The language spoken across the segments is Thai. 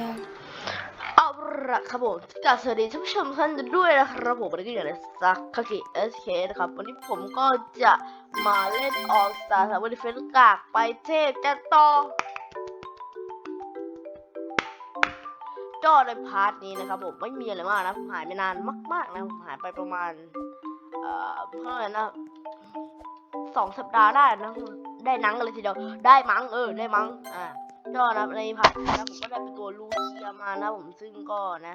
Yeah. เอาละครับผมกราบสวัสดีท่านผู้ชมทุกท่านด้วยนะครับผมวันนี้ก็อยู่ในซักคากิเอสเคนะครับ วันนี้ผมก็จะมาเล่นออสตาร์สวัสดีเฟนกากไปเทพกันต่อก็ในพาร์ทนี้นะครับผมไม่มีอะไรมากนะผมหายไปนานมากๆนะผมหายไปประมาณ เอ่อเท่าไหร่นะสองสัปดาห์ได้นะได้นังกันเลยทีเดียวได้มั้งเออได้มั้งอ่า ก็นะในพานนะผมก็ได้เป็นตัวลูเคียมานะ ผมซึ่งก็นะ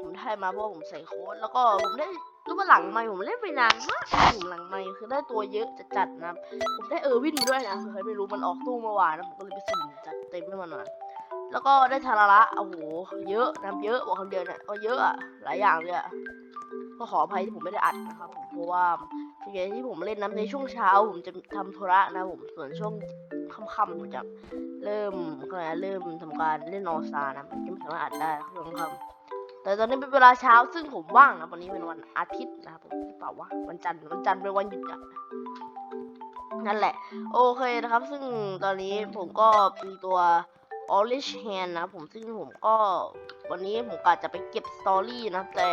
ผมได้มาเพราะผมใส่โค้ดแล้วก็ผมได้รู้ว่าหลังไม่ผมเล่นไปนานมากผมหลังไม่คือได้ตัวเยอะจัดจัดๆนะผมได้เออร์วินด้วยนะเคยไม่รู้มันออกตู้เมื่อวานนะผมก็เลยไปสุ่มจัดเต็มให้มันหน่อยแล้วก็ได้ทาราระโอ้โหเยอะนะเยอะบอกคำเดียวเนี่ยก็เยอะอะหลายอย่างเลยอะก็ขออภัยที่ผมไม่ได้อัดนะครับผมเพราะว่าส่วนใหญ่ที่ผมเล่นน้ำในช่วงเช้าผมจะทำธุระนะผมส่วนช่วง ค่ำๆผมจะเริ่มก็เลยเริ่มทำการเล่นนอซานะมันจะไม่สามารถอัดได้ช่วงค่ำแต่ตอนนี้เป็นเวลาเช้าซึ่งผมว่างนะวันนี้เป็นวันอาทิตย์นะครับผมเปล่าวะวันจันทร์วันจันทร์เป็นวันหยุดอะนั่นแหละ โอเคนะครับ ซึ่งตอนนี้ผมก็มีตัว Orange Hand นะผมซึ่งผมก็วันนี้ผมกะจะไปเก็บสตอรี่นะแต่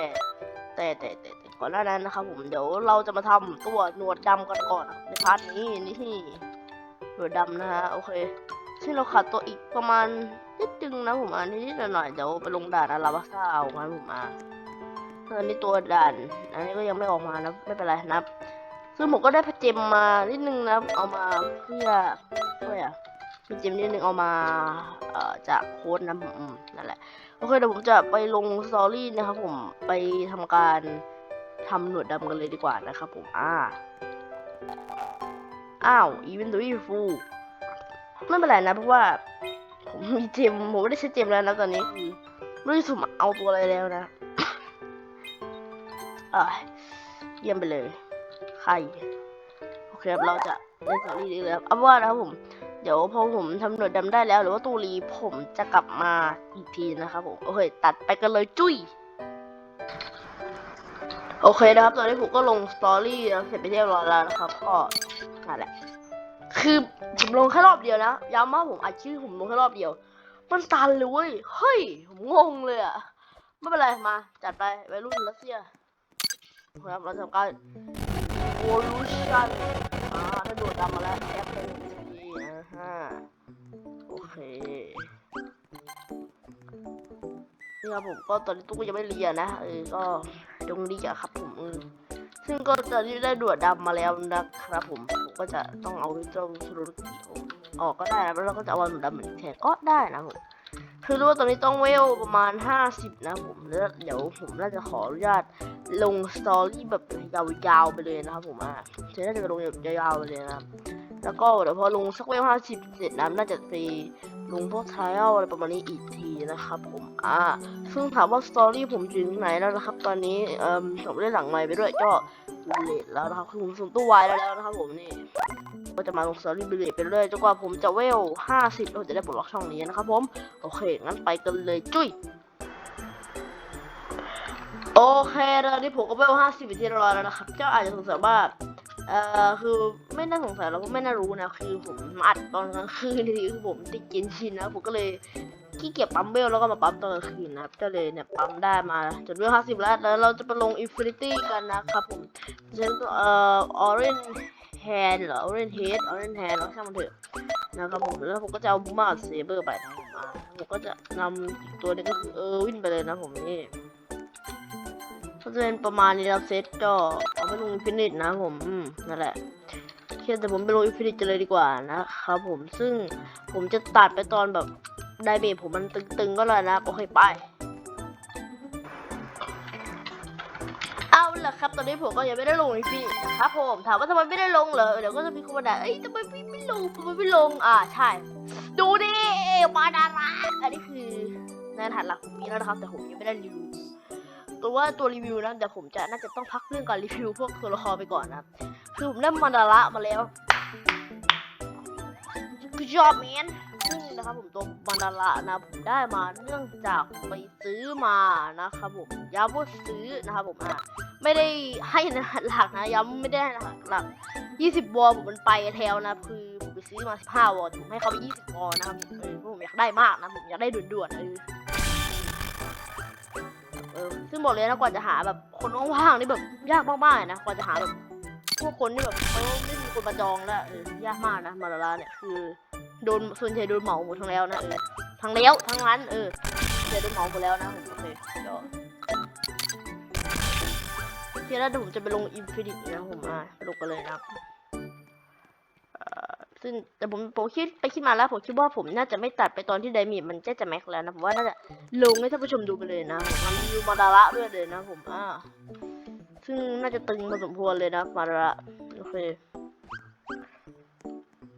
แต่แต่แต่แตก่อนหน้านั้นนะครับผมเดี๋ยวเราจะมาทำตัวหนวดดำกันก่อนในพาร์ทนี้นี่ หนวดดำนะฮะโอเค ซึ่งเราขาดตัวอีกประมาณนิดนึงนะผมอะนิดๆหน่อยๆเดี๋ยวไปลงด่านอาราบัสซ่าเอามาผมอะเออนี่ตัวด่านอันนี้ก็ยังไม่ออกมานะไม่เป็นไรนะครับซึ่งผมก็ได้พเจมมานิดนึงนะเอามาเพื่อเพื่ออะพเจมนิดนึงเอามาเอ่อจากโค้ดนะอืมนั่นแหละโอเคเดี๋ยวผมจะไปลงสตอรี่นะครับผมไปทำการทำหนวดดำกันเลยดีกว่านะครับผมอ่า อ้าวอีเวนต์ตัวอีฟูไม่เป็นไรนะเพราะว่า ผมมีเจมผมไม่ได้ใช้เจมแล้วนะตอนนี้ไม่ได้สุ่มเอาตัวอะไรแล้วนะอ่าเยี่ยมไปเลยใครโอเคครับเราจะเล่นสตอรี่นี้เลยครับเอาว่านะครับผม เดี๋ยวพอผมทำหนวดดำได้แล้ว หรือว่าตูรีผมจะกลับมาอีกทีนะครับผมโอเคตัดไปกันเลยจุ้ยโอเคนะครับ ตอนนี้ผมก็ลงสตอรี่แล้วเสร็จไปเรียบร้อยแล้วนะครับ ก็ นั่นแหละ คือผมลงแค่รอบเดียวนะย้ำว่าผมอัดชื่อผมลงแค่รอบเดียว มันตันเลยเว้ยเฮ้ยผมงงเลยอะไม่เป็นไรมา จัดไปวัยรุ่นรัสเซียครับเราทำการ evolution อ่าได้โดดดำมาแล้วแอปเป็นทีนะฮะโอเคนี่ครับผมก็ตอนนี้ตุ๊กยังไม่เรียนนะเออก็ยงดีอะครับผมเออ ซึ่งก็ตอนนี้ได้ดวดดำมาแล้วนะครับผมผมก็จะต้องเอาเจ้าสุรุกิออกก็ได้นะแล้วเราก็จะเอาหนูดำเหมือนแทนก็ได้นะผมคือรู้ว่าตอนนี้ต้องเวลประมาณ 50 นะผมแล้วเดี๋ยวผมน่าจะขออนุญาตลงสตอรี่แบบยาวๆไปเลยนะครับผมอะจะน่าจะลงแบบยาวๆไปเลยนะครับแล้วก็เดี๋ยวพอลงสักเวล50เสร็จนะน่าจะไป ลงพวกทริอัลอะไรประมาณนี้อีกทีนะครับผมอ่าซึ่งถามว่าสตอรี่ผมถึงไหนแล้วนะครับ ตอนนี้เอ่อผมได้หลังไมค์ไปด้วยก็เลทแล้วนะครับคือผมสุ่มตู้วายแล้วนะครับผมนี่ก็จะมาลงสตอรี่บิลเลตไปเรื่อยจนกว่าผมจะเวล50แล้วผมจะได้ปลดล็อกช่องนี้นะครับผมโอเคงั้นไปกันเลยจุ้ยโอเคตอนนี้ผมก็เวล50ไปที่เรียบร้อยแล้วนะครับเจ้าอาจจะสงสัยว่า เอ่อคือไม่น่าสงสัยแล้วก็ไม่น่ารู้นะคือผมอัดตอนกลางคืนทีคือผมติดกินชินนะผมก็เลยขี้เกียจปั๊มเวลแล้วก็มาปั๊มตอนกลางคืนนะครับก็เลยเนี่ยปั๊มได้มาจนเวล50แล้วแล้วเราจะไปลง Infinity กันนะครับผมเช่นเอ่อ Orange Hand หรอ Orange Head Orange Hand แล้วช่างมันเถอะนะครับผมแล้วผมก็จะเอามาเซเบอร์ไปนะผมาผมก็จะนำตัวนึงก็คือเออวินไปเลยนะผมนี่ ก็จะเป็นประมาณนี้แล้วเซตก็เอาไปลงอินฟินิตนะผมอืมนั่นแหละเชื่อแต่ผมไปลงอินฟินิตเลยดีกว่านะครับผมซึ่งผมจะตัดไปตอนแบบไดเมจผมมันตึงๆก็เลยนะโอเคไปเอาล่ะครับ ตอนนี้ผมก็ยังไม่ได้ลงอินฟินิตนะครับผม ถามว่าทำไมไม่ได้ลงเหรอเดี๋ยวก็จะมีคนมาด่าเอ้ยทำไมพี่ไม่ลงทำไมไม่ลงอ่าใช่ ดูดิมาดาราอันนี้คือในฐานหลักผมมีแล้วนะครับ แต่ผมยังไม่ได้รีวิว ตัวว่าตัวรีวิวนะเดี๋ยวผมจะน่าจะต้องพักเรื่องการรีวิวพวกตัวละครไปก่อนนะคือผมได้มาดาระมาแล้วคือชอบแมนซึ่งนะครับผมตัวมาดาระนะผมได้มาเนื่องจากไปซื้อมานะครับผมย้ำว่าซื้อนะครับผมอะไม่ได้ให้นะหลักนะย้ำไม่ได้ให้หลักหลักยี่สิบวอลผมมันไปแถวนะคือผมไปซื้อมาสิบห้าวอลผมให้เขาไปยี่สิบวอลนะครับผมเออผมอยากได้มากนะผมอยากได้ด่วนๆเออ ซึ่งบอกเลยนะกว่าจะหาแบบคนว่างๆนี่แบบยากมากๆนะกว่าจะหาแบบพวกคนที่แบบเขาไม่มีคนมาจองแล้วยากมากนะมาลาลาเนี่ยคือโดนส่วนใหญ่โดนเหมาหมดทั้งแล้วนะเออทั้งแล้วทั้งนั้นเออเดี๋ยวโดนเหมาหมดแล้วนะผมโอเคเดี๋ยวทีแรกเดี๋ยวผมจะไปลงอินฟินิตนะผมอะไปลงกันเลยนะครับ ซึ่งแต่ผมผมคิดไปคิดมาแล้วผมคิดว่าผมน่าจะไม่ตัดไปตอนที่ไดมีมันจะจะแม็กแล้วนะผมว่าน่าจะลงให้ท่านผู้ชมดูไปเลยนะมันมีมาดาระด้วยเลยนะผมอ่าซึ่งน่าจะตึงพอสมควรเลยนะมาดาระโอเค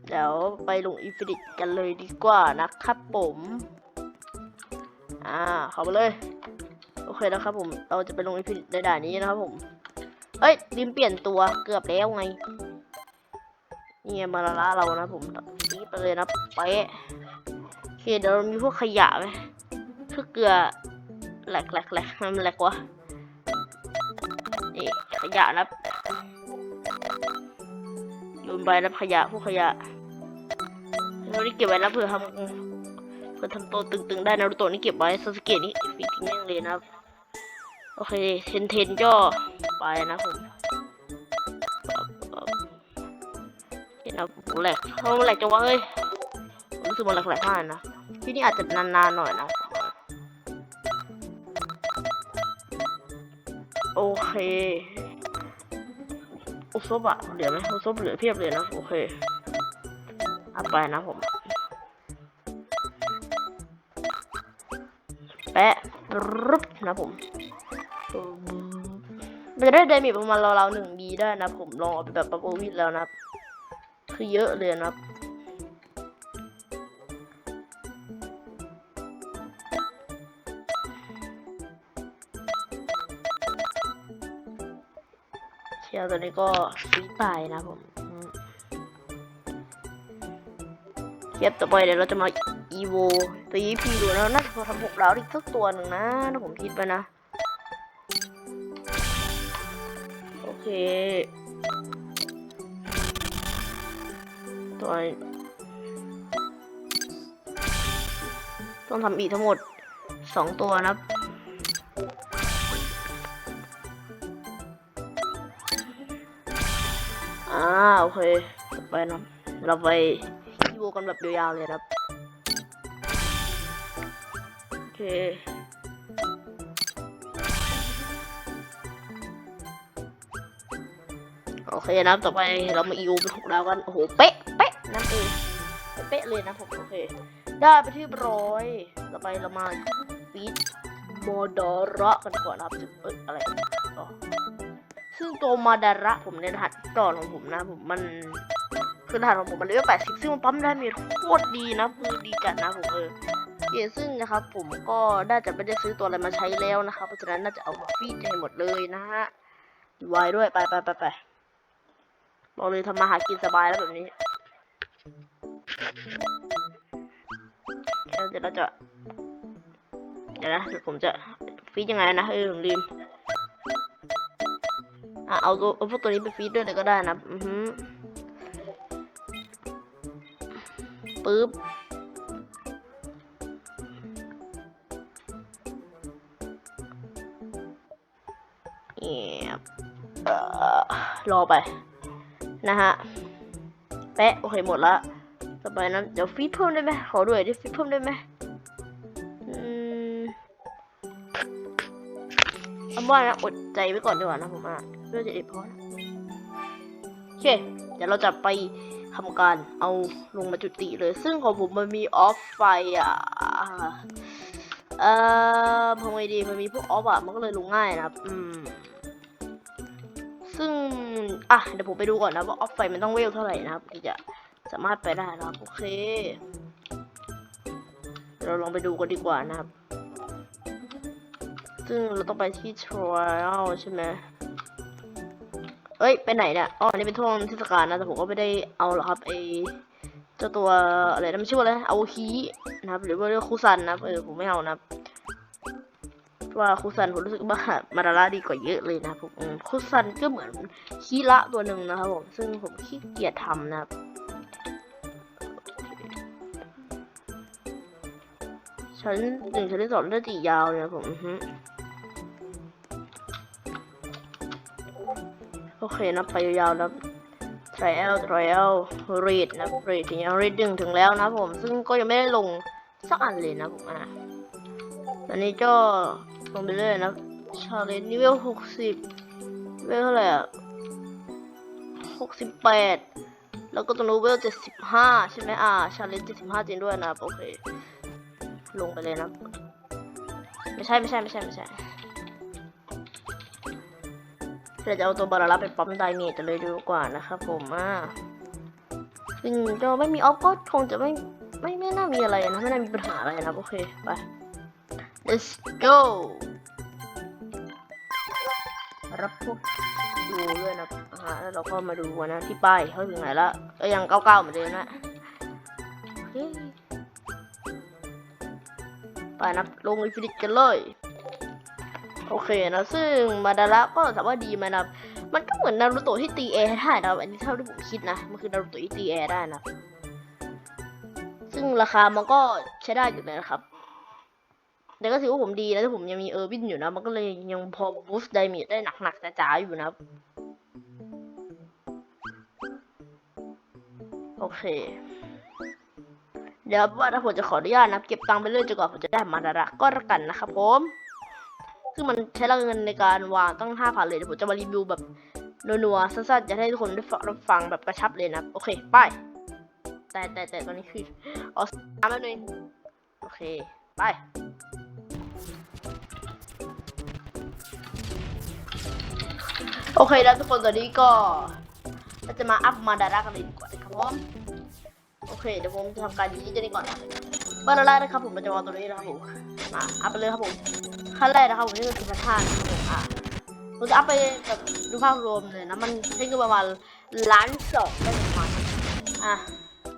เดี๋ยวไปลงอินฟินิตกันเลยดีกว่านะครับผมอ่าเข้ามาเลยโอเคนะครับผมเราจะไปลงอินฟินิตในด่านนี้นะครับผมเอ้ยลืมเปลี่ยนตัวเกือบแล้วไง นี่ไงมาดาระเรานะผมนี่ไปเลยนะเป๊ะโอเคเดี๋ยวเรามีพวกขยะไหมคือเกลือแหลกแหลกแหลกมันแหลกวะนี่ขยะนะโยนไปนะขยะพวกขยะเรานี่เก็บไว้นะเผื่อทำเผื่อทำตัวตึงๆได้นะรุโตะนี่เก็บไว้ซาสเกะนี่ฟีทิ้งแม่งเลยนะโอเคเทนเทนก็ไปนะผม เห็นนะผมแหลกเพราแหลกจังวะเฮ้ยผมรู้สึกมันแหลกๆมากนะที่นี่อาจจะนานๆหน่อยนะ โอเคอุซบอะเหลือไหมอุซบเหลือเพียบเลยนะ โอเคเอาไปนะผม แปะรึบนะผมมันจะได้เดมิประมาณราวๆหนึ่งบีได้นะผมลองเอาไปแบบประโปวิดแล้วนะ คือเยอะเลยนะครับ เชียร์ตัวนี้ก็ฟีตายนะผมเทียบต่อไปเดี๋ยวเราจะมาอีโวตีพีดูนะน่าจะพอทำหกดาวอีกสักตัวหนึ่งนะถ้าผมคิดไปนะ โอเค ตัวต้องทำอีกทั้งหมดสองตัวนะครับอ่าโอเคต่อไปนะเราไปอีโวกันแบบยาวๆเลยครับโอเคโอเคนะครับต่อไปเรามาอีโวเป็นหกดาวกันโอ้โหเป๊ะ นั่นเองเป๊ะเลยนะผมโอเค ได้ไปที่ร้อยต่อไปเรามาฟีดโมดอระกันก่อนนะครับเอ้ยอะไรอ๋อซึ่งตัวมาดาระผมในรหัสก่อนของผมนะผมมันคือรหัสของผมมันเลเวลแปดสิบซึ่งมันปั๊มได้มีโคตรดีนะคือดีจัดนะผมเออเยซึ่งนะครับผมก็น่าจะไม่ได้ซื้อตัวอะไรมาใช้แล้วนะครับเพราะฉะนั้นน่าจะเอามาฟีดให้หมดเลยนะฮะไวด้วยไปไปไปไปบอกเลยทำมาหากินสบายแล้วแบบนี้ เดี๋ยวเราจะ เดี๋ยวนะเดี๋ยวผมจะฟีดยังไงนะเออผมลืมอะเอาตัวเอาพวกตัวนี้ไปฟีดด้วยเลยก็ได้นะอือฮึปึ๊บเงียบเอ่อรอไป นะฮะ แปะโอเคหมดละต่อไปนะเดี๋ยวฟีดเพิ่มได้ไหมขอด้วยดิฟีดเพิ่มได้ไหมอืมเอาว่านะอดใจไว้ก่อนดีกว่านะผมอะเพื่อจะได้พอนะโอเค เดี๋ยวเราจะไปทำการเอาลงมาจุติเลย ซึ่งของผมมันมีออฟไฟอะเอ่อทำไงดีมันมีพวกออฟอะมันก็เลยลงง่ายนะครับ อืม ซึ่ง อะ เดี๋ยวผมไปดูก่อนนะว่าออฟไฟมันต้องเวลเท่าไหร่นะครับที่จะสามารถไปได้นะครับ โอเค เราลองไปดูกันดีกว่านะครับ ซึ่งเราต้องไปที่ trial ใช่ไหมเอ้ย ไปไหนเนี่ยอ๋อ นี่เป็นช่วงเทศกาลนะ แต่ผมก็ไม่ได้เอาหรอกครับไอเจ้าตัวอะไรนะมันชื่อว่าอะไรเอาฮีนะครับ หรือว่าเรียกคุซันนะครับ เออ ผมไม่เอานะครับ ว่าคุซันผมรู้สึกว่ามาราระดีกว่าเยอะเลยนะผมคุซันก็เหมือนคีระตัวหนึ่งนะครับผมซึ่งผมขี้เกียจทำนะครับชั้นหนึ่งชั้นที่สองได้จียาวเนี่ยผมโอเคนะไปยาวๆนะทริลทริลรีดนะเรดถึงยังเรดดึงถึงแล้วนะผม ซึ่งก็ยังไม่ได้ลงสักอันเลยนะผมอะตอนนี้ก็ ลงไปเรื่อยนะ challenge นิเวลหกสิบเวลเท่าไหร่อะหกสิบแปดแล้วก็ตรงนู้นเวลเจ็ดสิบห้าใช่ไหมอ่า challenge เจ็ดสิบห้าจริงด้วยนะโอเค ลงไปเลยนะ ไม่ใช่ไม่ใช่ไม่ใช่ไม่ใช่เราจะเอาตัวบาราลับไปปั๊มไดเมจจะเลยดีกว่านะครับผมอ่าซึ่งก็ไม่มีออฟก็คงจะไม่ไม่ไม่น่ามีอะไรนะไม่น่ามีปัญหาอะไรนะโอเคไป let's go รับพวกดูด้วยนะอ่าแล้วเราก็มาดูนะที่ป้ายเขาถึงไหนละก็ยังเก้าเก้าเหมือนเดิมนะไปนะลงอินฟินิตกันเลย โอเคนะซึ่งมาดาระก็ถามว่าดีไหมนะมันก็เหมือนนารูโตะที่ตีแอร์ได้นะอันนี้เท่าที่ผมคิดนะ มันคือนารูโตะที่ตีแอร์ได้นะ ซึ่งราคามันก็ใช้ได้อยู่เลยนะครับ แต่ก็ถือว่าผมดีนะที่ผมยังมีเออร์วินอยู่นะ มันก็เลยยังพอบูสต์ไดเมจได้หนักๆจ๋าๆอยู่นะ โอเค เดี๋ยวว่าถ้าผมจะขออนุญาตนะเก็บตังค์ไปเรื่อยจนกว่าผมจะได้มาดาระก็แล้วกันนะครับผมซึ่งมันใช้เงินในการวางตั้งห้าพันเลยเดี๋ยวผมจะมารีวิวแบบนัวๆสั้นๆจะให้ทุกคนได้รับฟังแบบกระชับเลยนะ โอเค ไป แต่แต่แต่ตอนนี้คือเอาสามแป๊บนึงโอเค ไป โอเคแล้วทุกคนตอนนี้ก็เราจะมาอัพมาดาระกันเลยดีกว่านะครับผมโอเคเดี๋ยวผมจะทำการยีจะนี่ก่อนนะบ้านแรกนะครับผมมันจะวางตัวนี้นะครับผมมาอัพไปเลยครับผมขั้นแรกนะครับผมนี่คือพันห้านะครับผมอะผมจะอัพไปแบบดูภาพรวมเลยนะมันใช้เงินประมาณล้านสองได้ประมาณอะ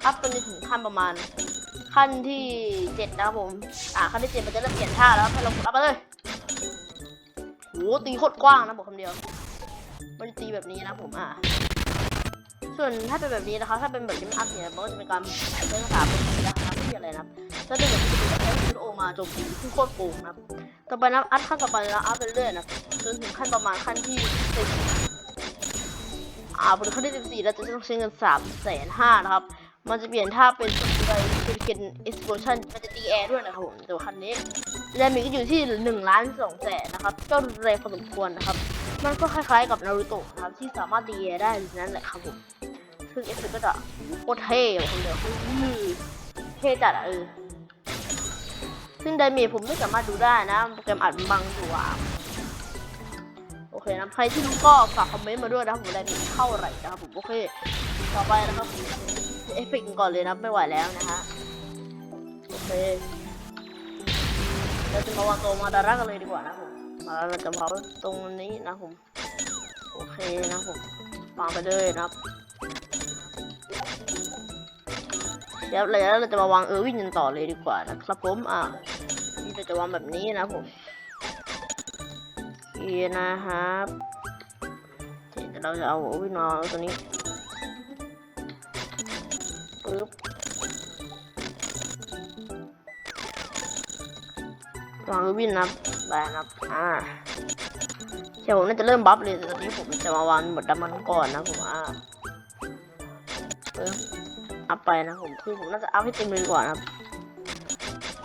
อัพไปถึงขั้นประมาณ ขั้นที่เจ็ดนะครับผมอะขั้นที่เจ็ดมันจะเริ่มเปลี่ยนท่าแล้วให้เรากดอัพไปเลยโหตีโคตรกว้างนะบอกคำเดียว มันตีแบบนี้นะผมอะ ส่วนถ้าเป็นแบบนี้นะคะ ถ้าเป็นแบบนี้มันอัพเนี่ยมันก็จะเป็นการใช้ภาษาเป็นนะครับไม่ใช่อะไรนะครับถ้าเป็นแบบนี้จะเป็นการใช้วิดีโอมาโจมตีที่โคตรโกงนะครับต่อไปนะอัพขั้นต่อไปนะอัพไปเรื่อยนะจนถึงขั้นประมาณขั้นที่สิบอ่าบนขั้นที่สิบสี่เราจะต้องใช้เงินสามแสนห้านะครับ มันจะเปลี่ยนท่าเป็นไปเป็นเคนเอ็กซ์โพชันมันจะตีแอร์ด้วยนะครับผมแต่ว่าคันนี้แรมมีก็อยู่ที่หนึ่งล้านสองแสนนะครับก็แรงพอสมควรนะครับ มันก็คล้ายๆกับนารูโตะนะครับที่สามารถตีแอร์ได้นั่นแหละครับผมซึ่งเอฟเฟกก็จะโคตรเท่คนเดียวเท่จัดอะเออซึ่งไดเมจผมไม่สามารถดูได้นะโปรแกรมอัดบังอยู่อะโอเคนะใครที่รู้ก็ฝากคอมเมนต์มาด้วยนะครับผมไดเมจเท่าไหร่นะครับผมโอเค ต่อไปนะครับ เอฟเฟกต์ก่อนเลยนะไม่ไหวแล้วนะฮะโอเคเราจะมาวางตัวมาดาระกันเลยดีกว่านะผมมาเราจะวางตรงนี้นะผมโอเคนะผมวางไปเลยนะครับเดี๋ยวแล้วเราจะมาวางเออร์วินกันต่อเลยดีกว่านะครับผมอ่านี่เราจะวางแบบนี้นะผมนี่นะครับเดี๋ยวเราจะเอาเออร์วินมาตัวนี้ ปึ๊บวางวินนะไปนะอ่าเดี๋ยวผมน่าจะเริ่มบัฟเลยแต่ตอนนี้ผมจะมาวางบทดำมันก่อนนะผมอ่าปึ๊บอัพไปนะผมคือผมน่าจะอัพให้เต็มเลยดีกว่านะครับ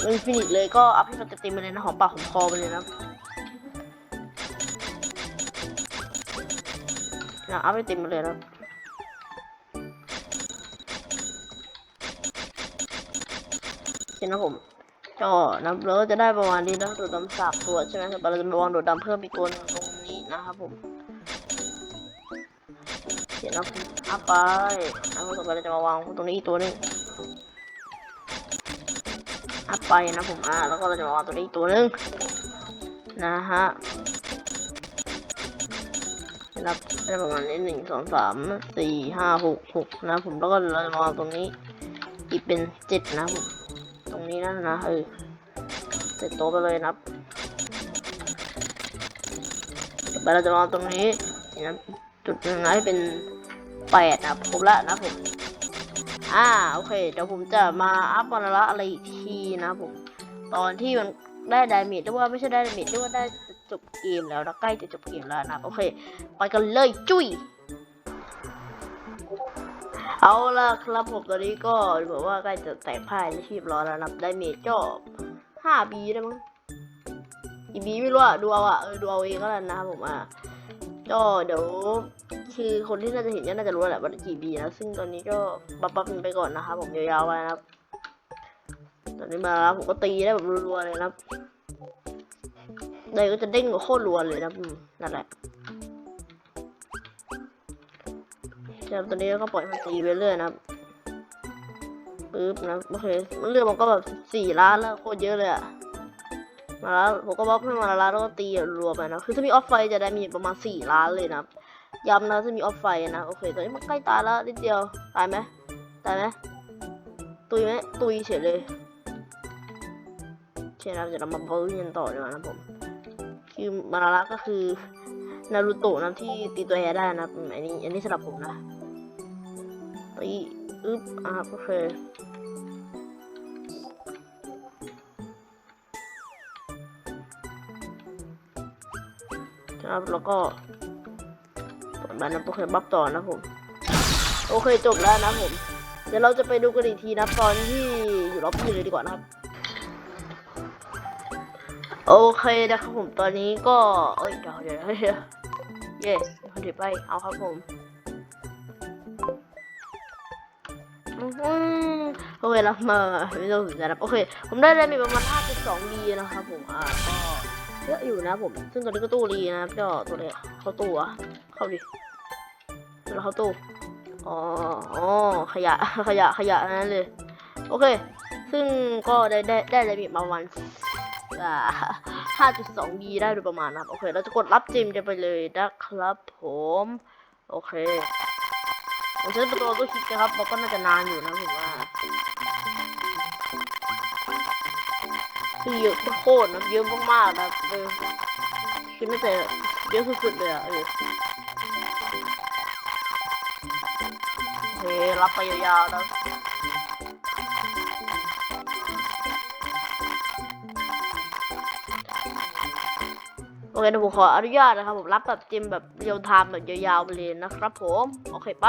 อินฟินิตเลยก็อัพให้มันเต็มไปเลยนะหอมปากหอมคอไปเลยนะนะอัพให้เต็มไปเลยนะ นะผมก็นับแล้วจะได้ประมาณนี้นะโดดดำสามตัวใช่ไหมแต่เราจะมาวางโดดดำเพิ่มอีกตัวนึงตรงนี้นะครับผมเขียนเอาอัพไปแล้วต่อไปเราจะมาวางตรงนี้อีกตัวหนึงอัพไปนะผมอ่าแล้วก็เราจะมาวางตัวนี้อีกตัวหนึงนะฮะนับได้ประมาณนี้หนึ่งสองสามสี่ห้าหกหกนะผมแล้วก็เราจะมาวางตรงนี้ อีกเป็นเจ็ดนะผม นี้นะนะเออเจ็ดโตไปเลยนับต่อไปเราจะมาวางตรงนี้นะจุดหนึ่งนะให้เป็นแปดนะครบแล้วนะผมอ่าโอเคเดี๋ยวผมจะมาอัพวันละอะไรอีกทีนะผมตอนที่มันได้ไดเมจหรือว่าไม่ใช่ได้ไดเมจหรือว่าได้จบเกมแล้วนะใกล้จะจบเกมแล้วนะโอเค ไปกันเลยจุ้ย เอาล่ะครับผมตอนนี้ก็บอกว่าใกล้จะแตกพ่ายในชีพร้อนแล้วนับได้เมจก็ห้าบีได้มั้งกี่บีไม่รู้อะดูเอาอะดูเอาเองก็แล้วนะครับผมอะก็เดี๋ยวคือคนที่น่าจะเห็นก็น่าจะรู้แหละว่ากี่บีนะซึ่งตอนนี้ก็บับบับไปก่อนนะครับผมยาวๆไปนะครับ ตอนนี้มาแล้วผมก็ตีได้แบบรัวๆเลยนะครับเลยก็จะเด้งโคตรรัวเลยนะนั่นแหละ จากตอนนี้ก็ปล่อยมันตีไปเรื่อยนะครับปึ๊บนะโอเคเรื่องมันก็แบบสี่ล้านแล้วโคตรเยอะเลยอะมาแล้วผมก็บล็อกให้มาแล้วแล้วก็ตีรวมไปนะคือถ้ามีออฟไฟจะได้มีประมาณสี่ล้านเลยนะย้ำนะถ้ามีออฟไฟนะโอเคตอนนี้มันใกล้ตายแล้วนิดเดียวตายไหมตายไหมตุยไหมตุยเฉยเลยโอเคนะครับเดี๋ยวเรามาบู๊กันต่อดีกว่านะผมคือมาแล้วก็คือนารูโตะนะที่ตีตัวแอได้นะอันนี้อันนี้สำหรับผมนะ ตีอึ๊บอ่าโอเคครับแล้วก็เปิดบันนะโอเคบัฟต่อนะผม โอเคจบแล้วนะผม เดี๋ยวเราจะไปดูกันอีกทีนะตอนที่อยู่รอบที่เลยดีกว่านะครับ โอเคนะครับผมตอนนี้ก็ เอ้ยเดี๋ยวเดี๋ยวเดี๋ยวเย้คนถือไปเอาครับผม โอเคแล้วมาไม่ต้องสนใจนะโอเค ผมได้ได้มีประมาณ5.2ดีนะครับผมอ่าก็เยอะอยู่นะผม ซึ่งตอนนี้ก็ตู้ดีนะครับก็ตัวเนี้ยเข้าตู้อะเข้าดิแล้วเข้าตู้อ๋ออ๋อขยะขยะขยะนั่นเลย โอเค ซึ่งก็ได้ได้ได้ได้มีประมาณอ่า5.2ดีได้โดยประมาณนะครับ โอเค เราจะกดรับจิมกันไปเลยนะครับผม โอเค ผมใช้ประตูตัวคลิกนะครับมันก็น่าจะนานอยู่นะผมว่าคือเยอะโคตรนะเยอะมากๆนะเออคือน่าจะเยอะสุดๆเลยอะเออโอเครับไปยาวๆนะโอเคเดี๋ยวผมขออนุญาตนะครับผมรับแบบจิมแบบเรียวไทม์แบบยาวๆไปเลยนะครับผม โอเคไป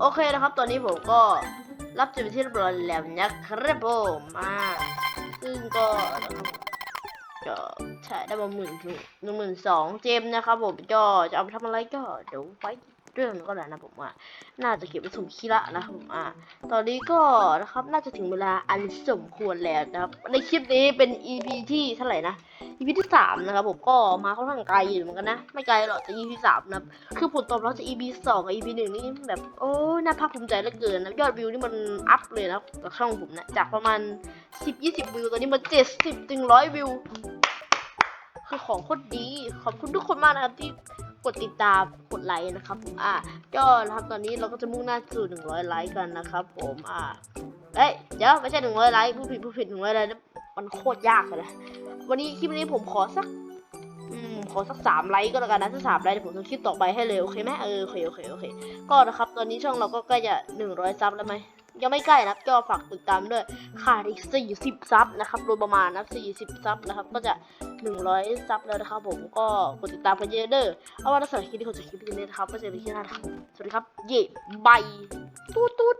โอเคนะครับ ตอนนี้ผมก็รับจุดที่เรียบร้อยแล้วนะครับผมอ่าซึ่งก็นะครับก็ใช่ได้มาหมื่นหนึ่งหมื่นสองเจมนะครับผมก็จะเอาไปทำอะไรก็เดี๋ยวไป เรื่องก็แล้วนะผมว่า น่าจะเก็บไว้สมคีระนะผมอ่า ตอนนี้ก็นะครับน่าจะถึงเวลาอันสมควรแล้วนะครับ ในคลิปนี้เป็น EP ที่เท่าไหร่นะ EP ที่สามนะครับผมก็มาค่อนข้างไกลอยู่เหมือนกันนะ ไม่ไกลหรอกแต่ EP สามนะคือผลตอบรับจาก EP สองกับ EP หนึ่งนี่แบบโอ้น่าภาคภูมิใจเหลือเกินนะยอดวิวนี่มันอัพเลยนะกับช่องผมนะจากประมาณ 10-20 วิวตอนนี้มา70ถึง100 วิวคือของโคตรดี ขอบคุณทุกคนมากนะครับที่ กดติดตามกดไลค์นะครับผมอะก็นะครับตอนนี้เราก็จะมุ่งหน้าสู่100ไลค์กันนะครับผมอะเอ้ยเดี๋ยวไม่ใช่100ไลค์ผู้ผิดผู้ผิด100ไลค์มันโคตรยากเลยนะวันนี้คลิปนี้ผมขอสักอืมขอสักสามไลค์ก็แล้วกันนะถ้าสามไลค์ผมจะคลิปต่อไปให้เลยโอเคไหมเออโอเคโอเคโอเคก็นะครับตอนนี้ช่องเราก็ใกล้จะหนึ่งร้อยซับแล้วไหม ยังไม่ใกล้นะครับก็ฝากติดตามด้วยขาดอีกสี่สิบซับนะครับโดยประมาณนะสี่สิบซับนะครับ ก็จะหนึ่งร้อยซับแล้วนะครับ ผมก็กดติดตามกันเยอะเด้อเอาว่าถ้าสำหรับคลิปนี้ขอจบคลิปนี้นะครับก็เจอกันที่หน้านะครับสวัสดีครับ เย่บายตูดตูด